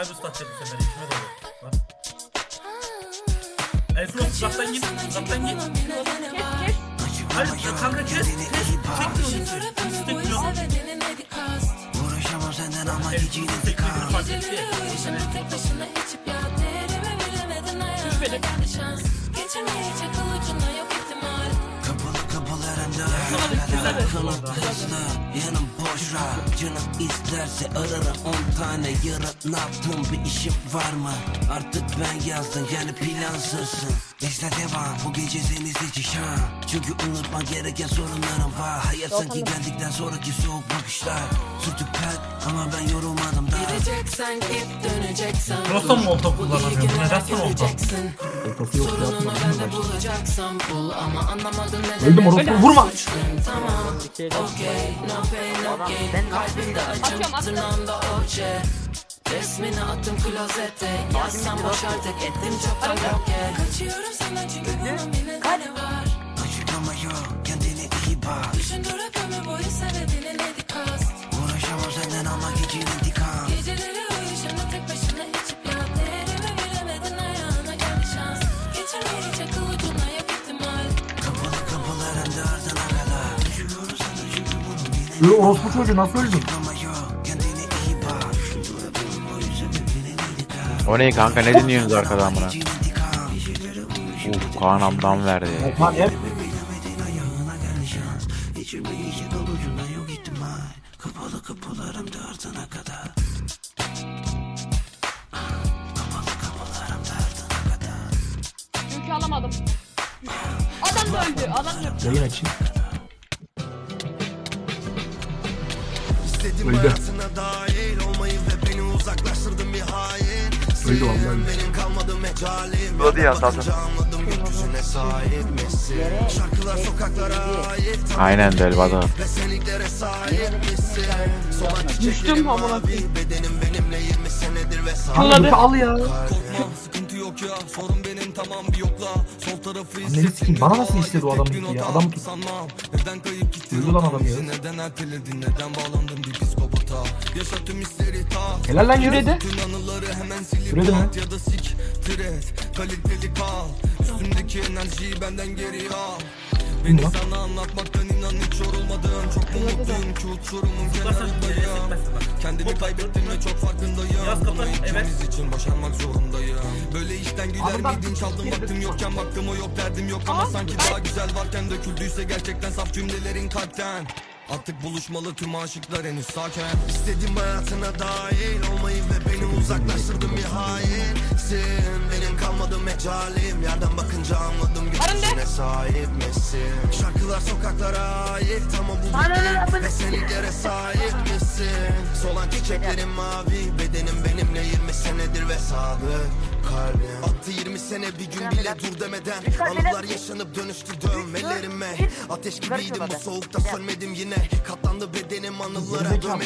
Bir usta bu sefer. İşime dolu. Bak. Elfro uzaktan git. Uzaktan git. Hayır kanka kes. Kes. Kilo. Uğraşamam senden ama Evet, gücün üstte intikam kilo fark etti. Kapalı Kadar hızlı Yanım boş rahat. Canım isterse ararım on tane yarın Ne yaptım bir işim var mı? Artık ben yazdım yani plansızsın İşte devam. Bu gece seni seçeceğim. Çünkü unutma gereken sorunlarım var. Hayat sanki geldikten sonraki soğuk bakışlar. Sütü pek ama ben yorulmadım da. Gideceksen git döneceksen Burası mı olta kullanamıyor? Bu neden sonra olta? Sorununu ben de bulacaksam bul. Ama anlamadım neden Öldüm orospu vurma. Tamam. Okey no pain no gain. Kalbimde acım tırnağımda oje Resmini attım klozete. Yazsam boş artık ettim çoktan yeah. Kaçıyorum senden çünkü bunun bir nedeni var? Açıklama yok kendine iyi bak. Düşündür hep ömür boyu sebebini nedir kast? Uğraşamam senden ama gücün intikam. Geceleri uyuşana tek başına içip ya Değerimi bilemedin ayağına geldi şans. Geçemeyecek akıl ucuna yok ihtimal. Kapalı kapılarında ardına kadar. Düşünüyoruz sana çünkü bunun yine Öyle orospu çocuğu nasıl öldün? O ne kanka ne dinliyorsunuz arkadan buna? Uf Kaan amdan verdi. Lan hep yok ihtimal Kapalı kadar Kapalı kadar Çünkü alamadım. Adam da öldü. Adam da öldü. yayın açayım. İstedim Öldü. hayatına dahil olmayı ve Öldü vallahi Hadi ya, zaten. anladım Aynen misin Solan Düştüm amına mavi Bedenim benimle 20 senedir ve Al ya. Yok ya sorun benim tamam bir yokla Sol tarafı Anneni sikeyim, bana nasıl istedi o adam gitti ya? Adam neden kayıp gitti Öldü lan adam ya. Neden erteledin neden bağlandın bir psikopata Yaşa tüm hisleri ta Helal lan yürüdü. Tüm mü? at ya da siktir et Kaliteli kal. Üstündeki enerjiyi benden geri al. Beni Bilmem. sana anlatmaktan inan hiç yorulmadım. Çok mu mutluyum ki uçurumun kenarındayım. Kendimi kaybettim ve çok farkındayım. Yaz kapat, Bunu evet. ikimiz için başarmak zorundayım. Böyle işten güler miydin çaldım vaktim yokken baktım o yok derdim yok. Ama sanki daha güzel varken döküldüyse gerçekten saf cümlelerin kalpten. Artık buluşmalı tüm aşıklar henüz sakin. İstedim hayatına olmayı uzaklaştırdın bir hainsin. Benim kalmadı mecalim yerden bakınca anladım gökyüzüne sahip misin? Şarkılar sokaklara ait ama bu değil ve seninlere sahip misin? Solan çiçeklerim mavi bedenim benimle 20 senedir ve sadık kalbim Attı 20 sene bir gün bile dur demeden. Anılar yaşanıp dönüştü dövmelerime Ateş gibiydim bu soğukta sönmedim yine. Katlandı bedenim anılara yapıyor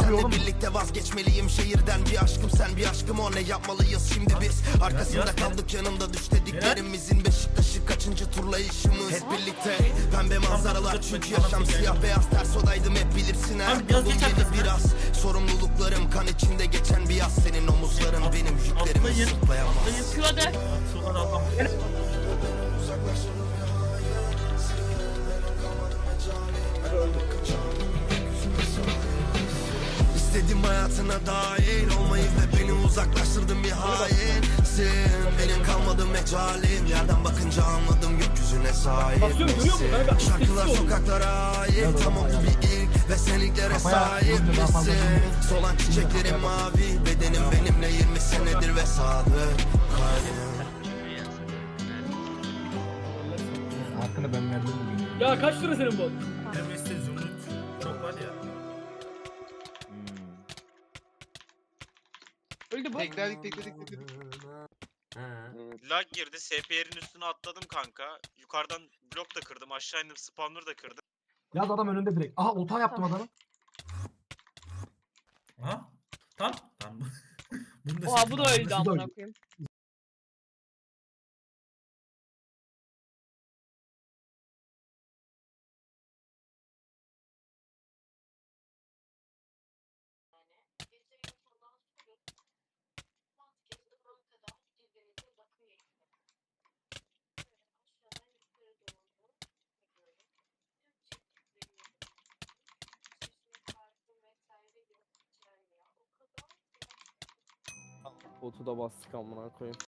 Senle oğlum? birlikte vazgeçmeliyim şehirden. Bir aşkım sen bir aşkım o. Ne yapmalıyız şimdi biz? Arkasında kaldık yanında düş dediklerimizin Beşiktaş'ı kaçıncı turlayışımız? Hep birlikte pembe manzaralar çünkü yaşam siyah beyaz ters odaydım hep bilirsin her Abi biraz yolum biraz. Sorumluluklarım kan içinde geçen bir yaz. Senin omuzların benim yüklerimi Atlayın. sırtlayamaz Kıladı. Sular Allah. İstedim hayatına dahil olmayı ve beni uzaklaştırdın bir hainsin. Benim kalmadı mecalim yerden bakınca anladım gökyüzüne sahip misin? Şarkılar sokaklara ait ama bu bir ilk ve seninlere Kafaya sahip misin? Solan çiçeklerim mavi bedenim benimle 20 senedir ve sadık kalbim. Hakkını ben verdim bugün. Ya kaç lira senin bu? Öldü bu. Tekledik tekledik tekledik. Lag girdi. SPR'in üstüne atladım kanka. Yukarıdan blok da kırdım. Aşağı indim. Spawner da kırdım. Yaz adam önünde direkt. Aha ulta yaptım adamı. Aha. Tam. Tam. Bunu da Oha bu da öldü da amına koyayım. Botu da bastık amına koyayım.